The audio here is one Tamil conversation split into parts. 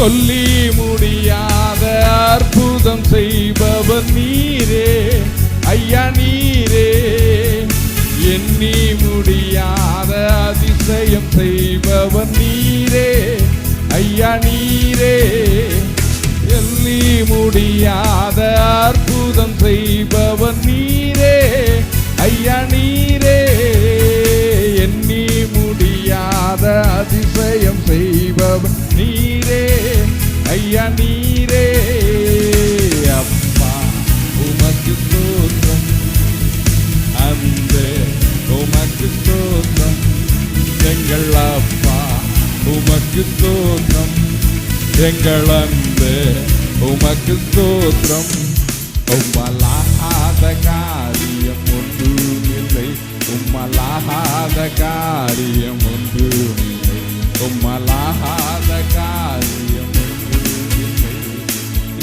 சொல்லி முடியாத அற்புதம் செய்பவர் நீரே. ஐயா நீரே. எண்ணி முடியாத அதிசயம் செய்பவர் நீரே. ஐயா நீரே. எண்ணி முடியாத அற்புதம் செய்பவர் நீரே. ஐயா நீ அதிசயம் செய்பவன் நீரே. ஐயா நீரே. அப்பா உமக்கு ஸ்தோத்திரம். அந்த உமக்கு ஸ்தோத்திரம். எங்கள் அப்பா உமக்கு ஸ்தோத்திரம். எங்கள் அந்த உமக்கு ஸ்தோத்திரம். உம்மலாகாத காரியம் ஒன்றும் இல்லை உம்மலாகாத காரியம் ஒன்றும் உம்மலாகாத காரியம்.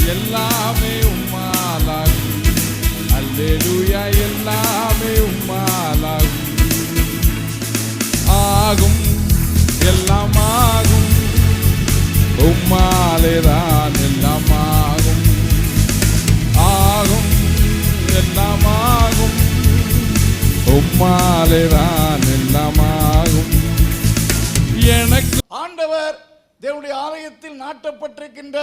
எல்லாமே உம்மாலாகும். அல்லேலூயா எல்லாமே உம்மாலாகும். ஆகும் எல்லாம் ஆகும். உம்மாலேதான் எல்லாம் ஆகும். ஆகும் எல்லாம் ஆகும். உம்மாலேதான் எல்லாம் தேவனுடைய ஆலயத்தில் நாட்டப்பட்டிருக்கின்ற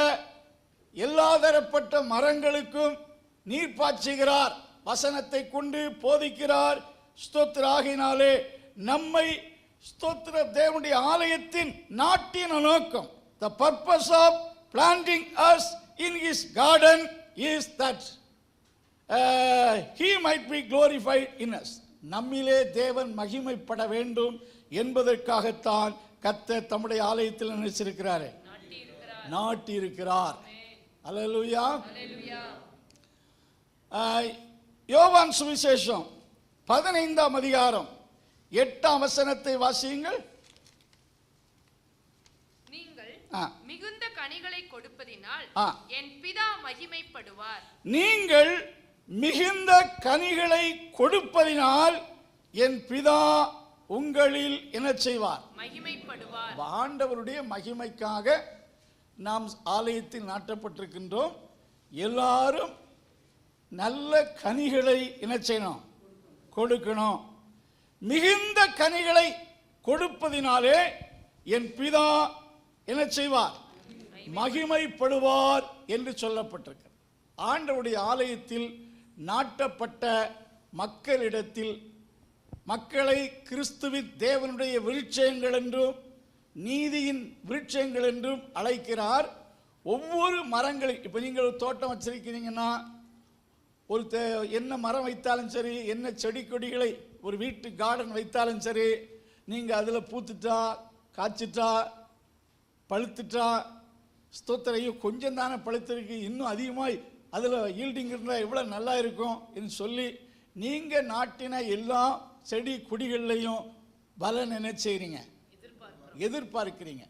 எல்லா தரப்பட்ட மரங்களுக்கும் நீர் பாய்ச்சுகிறார் வசனத்தை கொண்டு போதிக்கிறார் ஸ்தோத்திராகினாலே. நம்மை ஸ்தோத்திர தேவனுடைய ஆலயத்தின் நாட்டின நோக்கம் the purpose of planting us in his garden is that he might be glorified in us நம்மிலே தேவன் மகிமைப்பட வேண்டும் என்பதற்காகத்தான் கர்த்தர் தம்முடைய ஆலயத்தில் நினைச்சிருக்கிறாரே. நாட்டி இருக்கிறார் அல்லேலூயா. ஆஹ், யோவான் சுவிசேஷம் பதினைந்தாம் அதிகாரம் எட்டாம் வசனத்தை வாசியுங்கள். மிகுந்த கனிகளை கொடுப்பதினால். என் பிதா மகிமைப்படுவார். நீங்கள் மிகுந்த கனிகளை கொடுப்பதினால் என் பிதா உங்களில் என்ன செய்வார். மகிமைப்படுவார். ஆண்டவருடைய மகிமைக்காக நாம் ஆலயத்தில் நாட்டப்பட்டிருக்கின்றோம். எல்லாரும் நல்ல கனிகளை என்ன செய்யணும் கொடுக்கணும். மிகுந்த கனிகளை கொடுப்பதினாலே என் பிதா என்ன செய்வார். மகிமைப்படுவார் என்று சொல்லப்பட்டிருக்கு. ஆண்டவருடைய ஆலயத்தில் நாட்டப்பட்ட மக்களிடத்தில் மக்களை கிறிஸ்துவின் தேவனுடைய விருட்சங்கள் என்றும் நீதியின் விருட்சங்கள் என்றும் அழைக்கிறார். ஒவ்வொரு மரங்களை இப்போ நீங்கள் ஒரு தோட்டம் வச்சிருக்கிறீங்கன்னா ஒரு தே- என்ன மரம் வைத்தாலும் சரி என்ன செடி கொடிகளை ஒரு வீட்டு கார்டன் வைத்தாலும் சரி நீங்கள் அதில் பூத்துட்டா காய்ச்சிட்டா பழுத்துட்டா ஸ்தோத்திரையும் கொஞ்சம் தானே பழுத்திருக்கு இன்னும் அதிகமாக அதில் ஈல்டிங் இருந்தால் எவ்வளோ நல்லா இருக்கும் என்று சொல்லி நீங்கள் நாட்டின எல்லாம் செடி கொடிகள்லையும் பலன் என்ன செய்கிறீங்க எதிர்பார்க்கிறீங்க.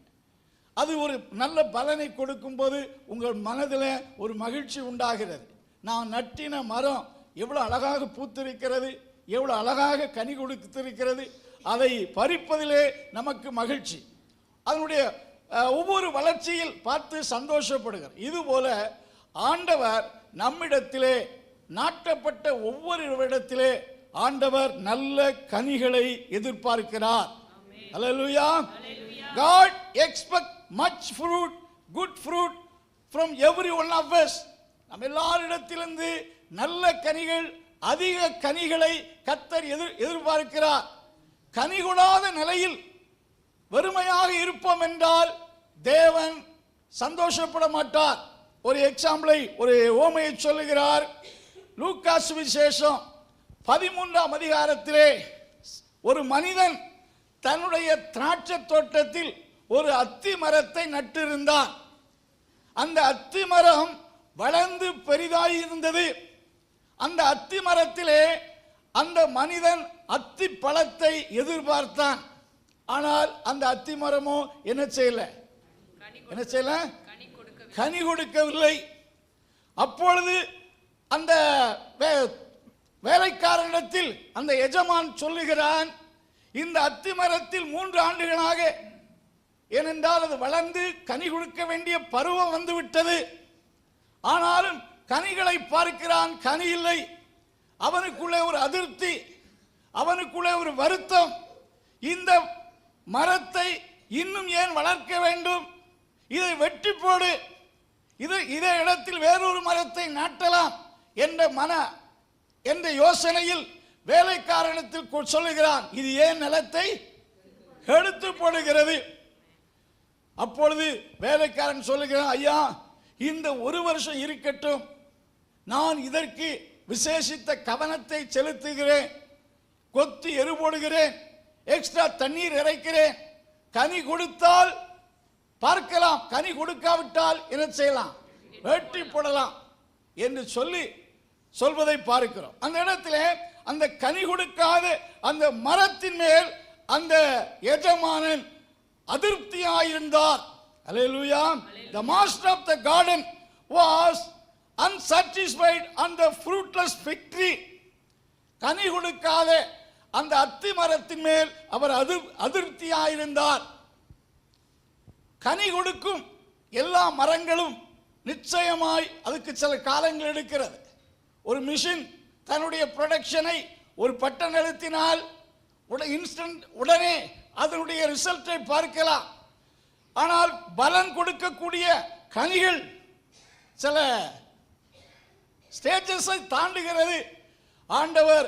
அது ஒரு நல்ல பலனை கொடுக்கும்போது உங்கள் மனதில் ஒரு மகிழ்ச்சி உண்டாகிறது. நான் நட்டின மரம் எவ்வளோ அழகாக பூத்திருக்கிறது எவ்வளோ அழகாக கனி கொடுத்திருக்கிறது அதை பறிப்பதிலே நமக்கு மகிழ்ச்சி. அதனுடைய ஒவ்வொரு வளர்ச்சியில் பார்த்து சந்தோஷப்படுகிறார். இதுபோல ஆண்டவர் நம்மிடத்திலே நாட்டப்பட்ட ஒவ்வொரு இடத்திலே ஆண்டவர் நல்ல கனிகளை எதிர்பார்க்கிறார். Hallelujah. God expect much fruit, good fruit from every one of us. நம்ம எல்லாரிடத்திலிருந்து நல்ல கனிகள் அதிக கனிகளை கத்தர் எதிர் எதிர்பார்க்கிறார். கனி கொடாத நிலையில் வெறுமையாக இருப்போம் என்றால் தேவன் சந்தோஷப்பட மாட்டார். ஒரு எக்ஸாம்பிளை ஒரு ஓமையை சொல்லுகிறார். லூக்காஸ் விசேஷம். பதிமூன்றாம் அதிகாரத்திலே ஒரு மனிதன் தன்னுடைய திராட்சை தோட்டத்தில் ஒரு அத்தி மரத்தை நட்டிருந்தான். அந்த அத்தி மரம் வளர்ந்து பெரிதாய் இருந்தது. அந்த அத்தி மரத்திலே அந்த மனிதன் அத்தி பழத்தை எதிர்பார்த்தான். ஆனால் அந்த அத்தி மரமோ என்ன செய்யல? என்ன செய்யல? கனி கொடுக்க கனி கொடுக்கவில்லை. அப்பொழுது அந்த வேலைக்காரனிடத்தில் அந்த எஜமான் சொல்லுகிறான் இந்த அத்தி மரத்தில் மூன்று ஆண்டுகளாக ஏனென்றால் அது வளர்ந்து கனி கொடுக்க வேண்டிய பருவம் வந்துவிட்டது. ஆனாலும் கனிகளை பார்க்கிறான் கனி இல்லை. அவனுக்குள்ளே ஒரு அதிருப்தி அவனுக்குள்ளே ஒரு வருத்தம். இந்த மரத்தை இன்னும் ஏன் வளர்க்க வேண்டும்? இதை வெட்டி போடு. இது இதே இடத்தில் வேறொரு மரத்தை நாட்டலாம் என்ற மன என்ற யோசனையில் வேலைக்காரனத்தில் சொல்லுகிறான் இது ஏன் நிலத்தை எடுத்து போடுகிறது? அப்பொழுது வேலைக்காரன் சொல்லுகிறான் ஐயா இந்த ஒரு வருஷம் இருக்கட்டும். நான் இதற்கு விசேஷித்த கவனத்தை செலுத்துகிறேன். கொத்து எரு போடுகிறேன். எக்ஸ்ட்ரா தண்ணீர் இறைக்கிறேன். கனி கொடுத்தால் பார்க்கலாம். கனி கொடுக்காவிட்டால் என்ன செய்யலாம்? வெட்டி போடலாம். என்று சொல்லி சொல்வதை பார்க்கிறோம். அந்த இடத்துல அந்த கனி கொடுக்காத அந்த மரத்தின் மேல் அந்த எஜமானன் அதிருப்தியாயிருந்தார். Hallelujah the master of the garden was unsatisfied அந்த ஃப்ரூட்லெஸ் ஃபிக்ட்ரி கனி கொடுக்காத அந்த அத்தி மரத்தின் மேல் அவர் அதிர் அதிருப்தியாயிருந்தார். கனி கொடுக்கும் எல்லா மரங்களும் நிச்சயமாய் அதுக்கு சில காலங்கள் எடுக்கிறது. ஒரு மிஷின் தன்னுடைய ப்ரொடக்ஷனை ஒரு பட்டன் நிறுத்தினால் உட இன்ஸ்டன்ட் உடனே அதனுடைய ரிசல்ட்டை பார்க்கலாம். ஆனால் பலன் கொடுக்கக்கூடிய கனிகள் சில ஸ்டேஜஸை தாண்டுகிறது. ஆண்டவர்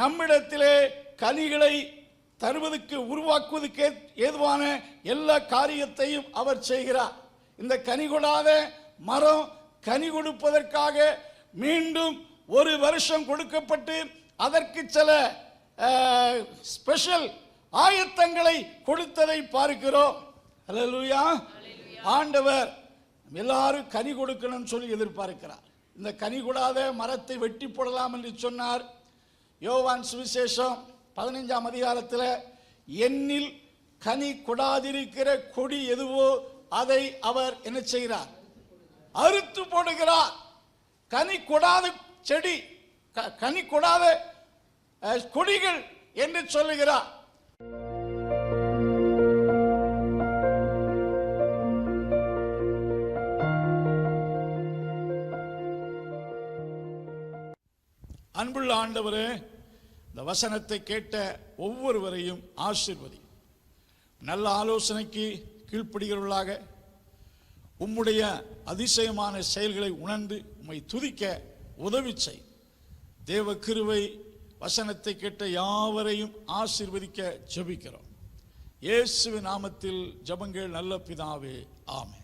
நம்மிடத்திலே கனிகளை தருவதற்கு உருவாக்குவதற்கு ஏதுவான எல்லா காரியத்தையும் அவர் செய்கிறார். இந்த கனி கொடாத மரம் கனி கொடுப்பதற்காக மீண்டும் ஒரு வருஷம் கொடுக்கப்பட்டு அதற்கு சில ஸ்பெஷல் ஆயத்தங்களை கொடுத்ததை பார்க்கிறோம். அல்லேலூயா ஆண்டவர் எல்லாரும் கனி கொடுக்கணும்னு சொல்லி எதிர்பார்க்கிறார். இந்த கனி கொடாத மரத்தை வெட்டி போடலாம் என்று சொன்னார். யோவான் சுவிசேஷம் பதினைஞ்சாம் அதிகாரத்தில் எண்ணில் கனி கொடாதிருக்கிற கொடி எதுவோ அதை அவர் என்ன செய்கிறார்? அறுத்து போடுகிறார். கனி கொடாத செடி க- கனி கொடாத கொடிகள் என்று சொல்லுகிறார். அன்புள்ள ஆண்டவரே இந்த வசனத்தை கேட்ட ஒவ்வொருவரையும் ஆசிர்வதி நல்ல ஆலோசனைக்கு கீழ்ப்படுகிறவர்களாக உம்முடைய அதிசயமான செயல்களை உணர்ந்து உம்மை துதிக்க உதவி செய். தேவ கிருவை வசனத்தை கேட்ட யாவரையும் ஆசிர்வதிக்க ஜெபிக்கிறோம். இயேசுவின் நாமத்தில் ஜபங்கள் நல்ல பிதாவே ஆமே